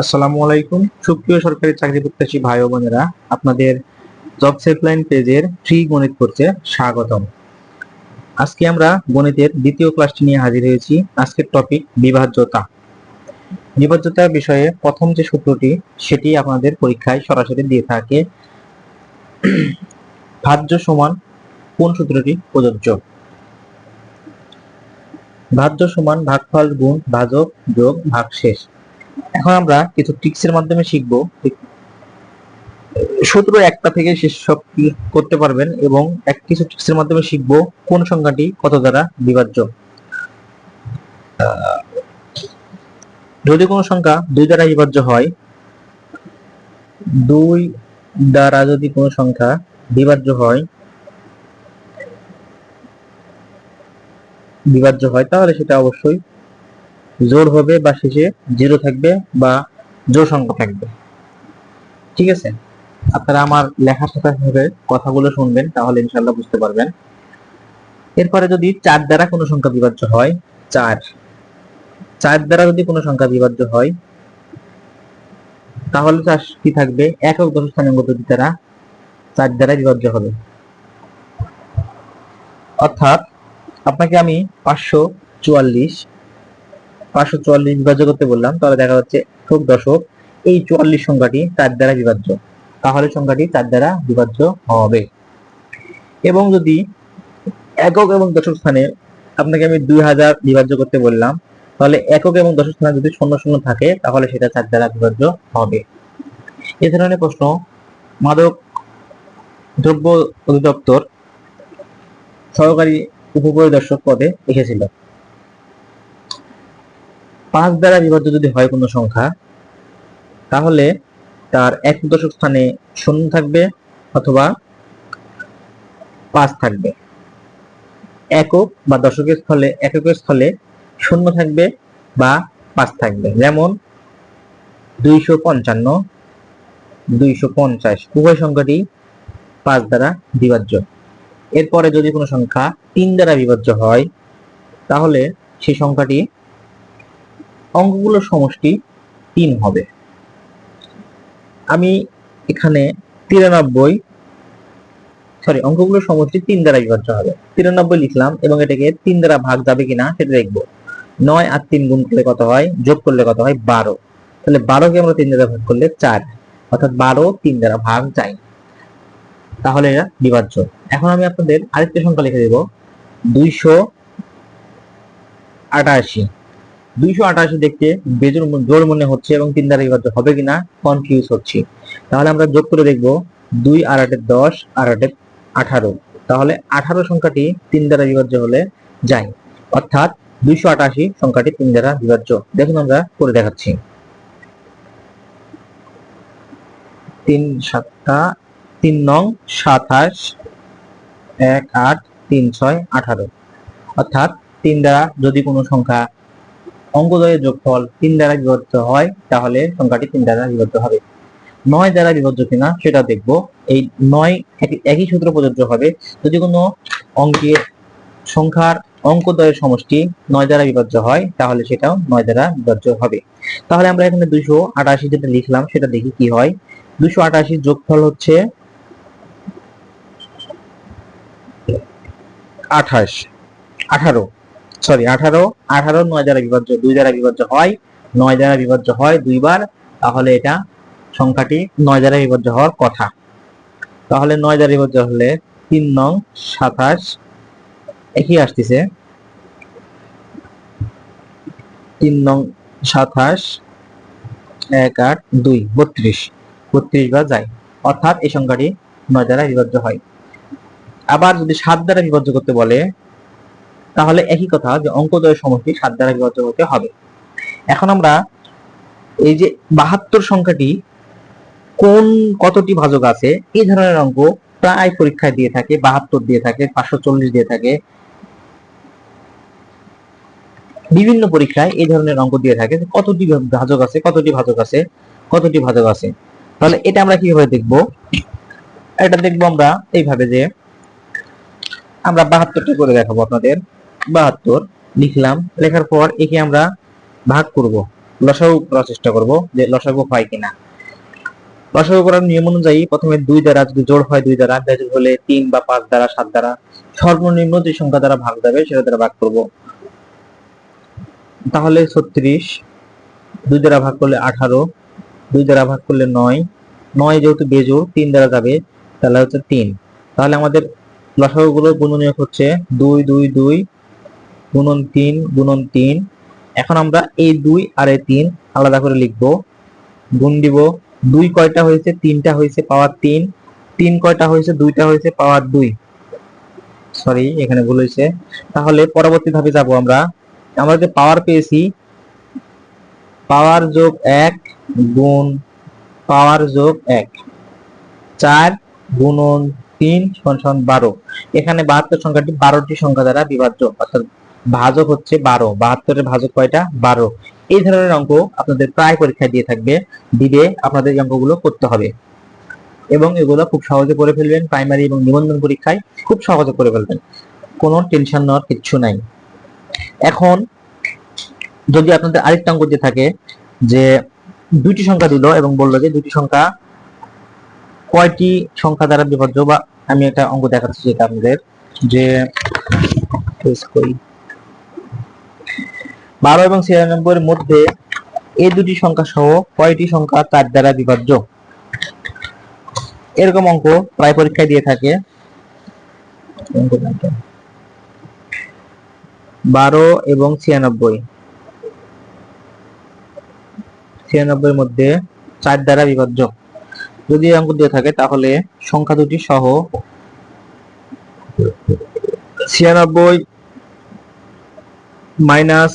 আসসালামু আলাইকুম। সুপ্রিয় সরকারি চাকরি প্রত্যাশী ভাই বোনেরা, আপনাদের জব সেলফলাইন পেজের ফ্রি গণিত কোর্সে স্বাগতম। আজকে আমরা গণিতের দ্বিতীয় ক্লাসটি নিয়ে হাজির হয়েছি। আজকের টপিক বিভাজ্যতা। বিভাজ্যতা বিষয়ে প্রথম যে সূত্রটি, সেটি আপনাদের পরীক্ষায় সরাসরি দিয়ে থাকে। ভাজ্য সমান কোন সূত্রটি প্রযোজ্য? ভাজ্য সমান ভাগফল গুণ ভাজক যোগ ভাগশেষ। এখন আমরা কিছু ট্রিক্সের মাধ্যমে শিখব সূত্র একটা থেকে শেষ সব করতে পারবেন এবং এক কিছু ট্রিক্সের মাধ্যমে শিখব কোন সংখ্যাটি কত দ্বারা বিভাজ্য। যদি কোনো সংখ্যা দুই দ্বারা বিভাজ্য হয়, দুই দ্বারা যদি কোনো সংখ্যা বিভাজ্য হয় বিভাজ্য হয়, তাহলে সেটা অবশ্যই জোর হবে বা শেষে জিরো থাকবে বা জোর সংখ্যা থাকবে। ঠিক আছে? আপনারা আমার লেখার সাথে সাথে কথাগুলো শুনবেন, তাহলে ইনশাল্লাহ বুঝতে পারবেন। এরপরে যদি চার দ্বারা কোনো সংখ্যা বিভাজ্য হয়, চার। চার দ্বারা যদি কোনো সংখ্যা বিভাজ্য হয়, তাহলে তার কি থাকবে? একক দশ স্থানীয় পদ্ধতি দ্বারা চার দ্বারা বিভাজ্য হবে। অর্থাৎ, আপনাকে আমি পাঁচশো চুয়াল্লিশ পাঁচশো চুয়াল্লিশ বিভাজ্য করতে বললাম, তাহলে দেখা যাচ্ছে একক দশক, এই চুয়াল্লিশ সংখ্যাটি চার দ্বারা বিভাজ্য। তাহলে সংখ্যাটি চার দ্বারা বিভাজ্য হবে। এবং যদি একক এবং দশক স্থানে আপনাকে আমি দুই হাজার বিভাজ্য করতে বললাম, তাহলে একক এবং দশক স্থানে যদি শূন্য শূন্য থাকে, তাহলে সেটা চার দ্বারা বিভাজ্য হবে। এ ধরনের প্রশ্ন মাদক দ্রব্য অধিদপ্তর সহকারী উপপরিদর্শক পদে লিখেছিল পাঁচ দ্বারা বিভাজ্য যদি হয় কোনো সংখ্যা, তাহলে তার এক দশক স্থানে শূন্য থাকবে অথবা পাঁচ থাকবে। একক বা দশকের স্থলে, এককের স্থলে শূন্য থাকবে বা পাঁচ থাকবে। যেমন দুইশো পঞ্চান্ন, দুইশো পঞ্চাশ, উভয় সংখ্যাটি পাঁচ দ্বারা বিভাজ্য। এরপরে যদি কোনো সংখ্যা তিন দ্বারা বিভাজ্য হয়, তাহলে সেই সংখ্যাটি অঙ্কগুলোর সমষ্টি তিন হবে। আমি এখানে তিরানব্বই সরি অঙ্কগুলোর সমষ্টি তিন দ্বারা বিভাজ্য হবে। তিরানব্বই লিখলাম এবং এটাকে তিন দ্বারা ভাগ যাবে কিনা সেটা দেখব। নয় আর তিন গুণ করলে কত হয়? যোগ করলে কত হয়? বারো। তাহলে বারোকে আমরা তিন দ্বারা ভাগ করলে চার। অর্থাৎ বারো তিন দ্বারা ভাগ যায়। তাহলে এরা বিভাজ্য। এখন আমি আপনাদের আরেকটা সংখ্যা লিখে দেব। দুইশো আটাশি। দুইশো আটাশি দেখতে বেজোর জোর মনে হচ্ছে এবং তিন দ্বারা বিভাজ্য হবে কিনা কনফিউজ হচ্ছি। তাহলে আমরা যোগ করে দেখব দুই আর আটে দশ, আর আটে আঠারো। তাহলে আঠারো সংখ্যাটি তিন দ্বারা বিভাজ্য হলে যায়। অর্থাৎ দুইশো আটাশি সংখ্যাটি তিন দ্বারা বিভাজ্য। দেখুন আমরা করে দেখাচ্ছি। তিন সাতটা, তিন নং সাতাশ, এক আট, তিন ছয়, আঠারো। অর্থাৎ তিন দ্বারা যদি কোনো সংখ্যা অঙ্কদ্বয়ের যোগফল তিন দ্বারা বিভক্ত হয়, তাহলে সংখ্যাটি তিন দ্বারা বিভক্ত হবে। নয় দ্বারা বিভক্ত কিনা সেটা দেখব। এই নয় একই- সূত্র প্রযোজ্য হবে। যদি কোনো অঙ্কের সংখ্যার অঙ্কদ্বয়ের সমষ্টি নয় দ্বারা বিভাজ্য হয়, তাহলে সেটাও নয় দ্বারা বিভাজ্য হবে। তাহলে আমরা এখানে দুইশো আটাশি যেটা লিখলাম, সেটা দেখি কি হয়। দুইশো আটাশির যোগফল হচ্ছে আঠাশ, আঠারো। সরি, আঠারো আঠারো, নয় দ্বারা বিভাজ্য দুই দ্বারা বিভাজ্য হয়, নয় দ্বারা বিভাজ্য হয় দুইবার, তাহলে এটা সংখ্যাটি নয় দ্বারা বিভাজ্য হওয়ার কথা। তাহলে নয় দ্বারা বিভাজ্য হলে তিন নং সাতাশ, একই আসতেছে। তিন নং সাতাশ, এক আট দুই, বত্রিশ। বত্রিশ বার যায়। অর্থাৎ এই সংখ্যাটি নয় দ্বারা বিভাজ্য হয়। আবার যদি সাত দ্বারা বিভাজ্য করতে বলে তাহলে একই কথা যে অঙ্কদ্বয়ের সমষ্টি সাত দ্বারা বিভাজ্য হতে হবে। এখন আমরা এই যে বাহাত্তর সংখ্যাটি কোন কতটি ভাজক আছে, এই ধরনের অঙ্ক প্রায় পরীক্ষায় দিয়ে থাকে, বাহাত্তর দিয়ে থাকে, পাঁচশো চল্লিশ দিয়ে থাকে। বিভিন্ন পরীক্ষায় এই ধরনের অঙ্ক দিয়ে থাকে কতটি ভাজক আছে, কতটি ভাজক আছে, কতটি ভাজক আছে। তাহলে এটা আমরা কীভাবে দেখব? এটা দেখব আমরা এইভাবে যে আমরা বাহাত্তরটি করে দেখাবো আপনাদের। বাহাত্তর লিখলাম। লেখার পর একে আমরা ভাগ করব। লসাগু করার চেষ্টা করব যে লসাগু হয় কিনা। লসাগু করার নিয়ম অনুযায়ী প্রথমে দুই দ্বারা যদি জোড় হয় দুই দ্বারা বেজোড় হলে তিন বা পাঁচ দ্বারা, সাত দ্বারা। সর্বনিম্ন যে সংখ্যা দ্বারা ভাগ যাবে সেটা দ্বারা ভাগ করব। তাহলে ছত্রিশ, দুই দ্বারা ভাগ করলে আঠারো, দুই দ্বারা ভাগ করলে নয়। নয় যেহেতু বেজোড়, তিন দ্বারা যাবে, তাহলে হচ্ছে তিন। তাহলে আমাদের লসাগুগুলো গুণনীয়ক হচ্ছে দুই দুই দুই গুণন তিন গুণন তিন। এখন আমরা এই দুই আর এই তিন আলাদা করে লিখব। গুণ দিব, দুই কয়টা হয়েছে? তিনটা হয়েছে, পাওয়ার তিন। তিন কয়টা হয়েছে? দুইটা হয়েছে, পাওয়ার দুই। সরি এখানে ভুল হয়েছে। তাহলে পরবর্তী ধাপে যাব আমরা। আমরা যে পাওয়ার পেয়েছি, পাওয়ার যোগ এক গুণ পাওয়ার যোগ এক। চার গুণন তিন সমান সমান বারো। এখানে বাহাত্তর সংখ্যাটি বারোটি সংখ্যা দ্বারা বিভাজ্য, অর্থাৎ ভাজক হচ্ছে বারো। বাহাত্তরের ভাজক কয়টা? বারো। এই ধরনের অঙ্ক আপনাদের প্রায় পরীক্ষায় দিয়ে থাকবে। দিবে আপনাদের এই অঙ্কগুলো করতে হবে। এবং এগুলো খুব সহজে করে ফেলবেন প্রাইমারি এবং নিবন্ধন পরীক্ষায় খুব সহজে করে ফেলবেন। কোনো টেনশন নেওয়ার কিচ্ছু নাই। এখন যদি আপনাদের আরেকটা অঙ্ক দিয়ে থাকে যে দুইটি সংখ্যা দিল এবং বলল যে দুইটি সংখ্যা কয়টি সংখ্যা দ্বারা বিভাজ্য বা আমি একটা অঙ্ক দেখাচ্ছি যেটা আপনাদের যে বারো এবং ছিয়ানব্বই এর মধ্যে এই দুটি সংখ্যা সহ কয়টি সংখ্যা তার দ্বারা বিভাজ্য? এরকম অঙ্ক প্রায় পরীক্ষায় দিয়ে থাকে। বারো এবং ছিয়ানব্বই। ছিয়ানব্বই মধ্যে চার দ্বারা বিভাজ্য। যদি অঙ্ক দিয়ে থাকে, তাহলে সংখ্যা দুটি সহ ছিয়ানব্বই মাইনাস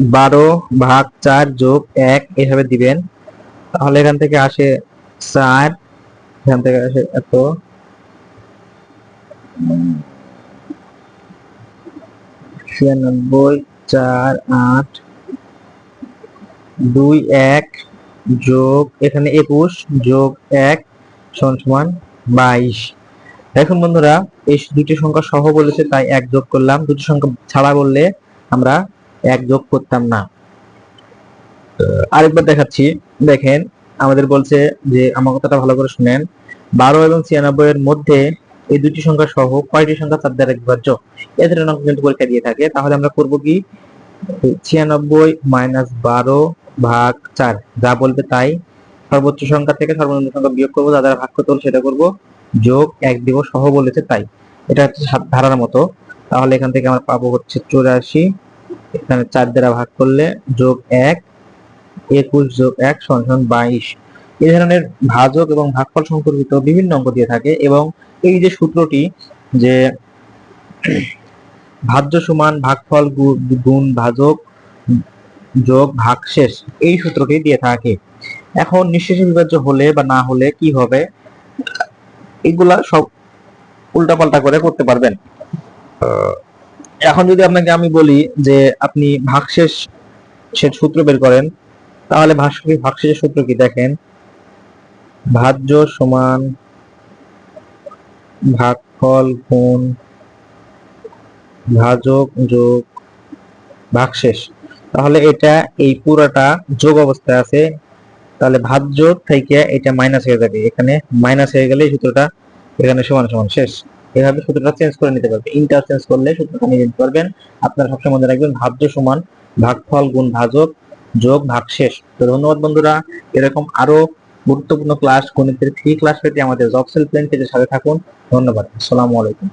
বারো ভাগ চার যোগ এক, এভাবে দিবেন। তাহলে এখান থেকে আসে চার। এখান থেকে আসে এত। ছিয়ানব্বই, চার, আট, দুই, এক, যোগ, এখানে একুশ, যোগ এক সমান বাইশ। এখন বন্ধুরা, এই দুটি সংখ্যা সহ বলেছে, তাই এক যোগ করলাম। দুটি সংখ্যা ছাড়া বললে আমরা এক যোগ করতাম না। আরেকবার দেখাচ্ছি। দেখেন, আমাদের বলছে যে, আমার কথাটা ভালো করে শুনেন। বারো এবং ছিয়ানব্বই এর মধ্যে এই দুটি সংখ্যা সহ কয়টি সংখ্যা তার দ্বারা বিভাজ্য? এ ধরনের অঙ্ক কিন্তু পরীক্ষা দিয়ে থাকে। তাহলে আমরা করব কি? ছিয়ানব্বই মাইনাস বারো ভাগ চার। যা বলবে তাই। সর্বোচ্চ সংখ্যা থেকে সর্বনিম্ন সংখ্যা বিয়োগ করব, যা দ্বারা ভাগ করতে হলে সেটা করব। যোগ এক দিব, সহ বলেছে তাই। এটা হচ্ছে ধারার মতো। তাহলে এখান থেকে আমরা পাবো হচ্ছে চুরাশি এখানে চার দ্বারা ভাগ করলে যোগ এক, একুশ যোগ এক সমান বাইশ। এই ধরনের ভাজক এবং ভাগফল সম্পর্কিত বিভিন্ন অঙ্ক দিয়ে থাকে এবং এই যে সূত্রটি যে ভাজ্য সমান ভাগফল গুণ ভাজক যোগ ভাগশেষ, এই সূত্রটি দিয়ে থাকে। এখন নিঃশেষ বিভাজ্য হলে বা না হলে কি হবে? এগুলা সব উল্টাপাল্টা করে করতে পারবেন। এখন যদি আপনাকে আমি বলি যে আপনি ভাগশেষ সে সূত্র বের করেন, তাহলে ভাগশেষের সূত্র কি দেখেন? ভাজ্য সমান ভাগফল গুণ ভাজক যোগ ভাগশেষ। তাহলে এটা এই পুরাটা যোগ অবস্থায় আছে, তাহলে ভাজ্য থেকে এটা মাইনাস হয়ে যাবে। এখানে মাইনাস হয়ে গেলে সূত্রটা এখানে সমান সমান শেষ। এভাবে সূত্রটা চেঞ্জ করে নিতে পারবেন ইন্টার চেঞ্জ করলে সূত্রটা নিয়ে নিতে পারবেন। আপনারা সবসময় মনে রাখবেন, ভাজ্য সমান ভাগফল গুণ ভাজক যোগ ভাগশেষ। তো ধন্যবাদ বন্ধুরা। এরকম আরও গুরুত্বপূর্ণ ক্লাস গণিতের ফ্রি ক্লাস পেতে আমাদের জবসেল প্ল্যান পেজের সাথে থাকুন। ধন্যবাদ। আসসালামু আলাইকুম।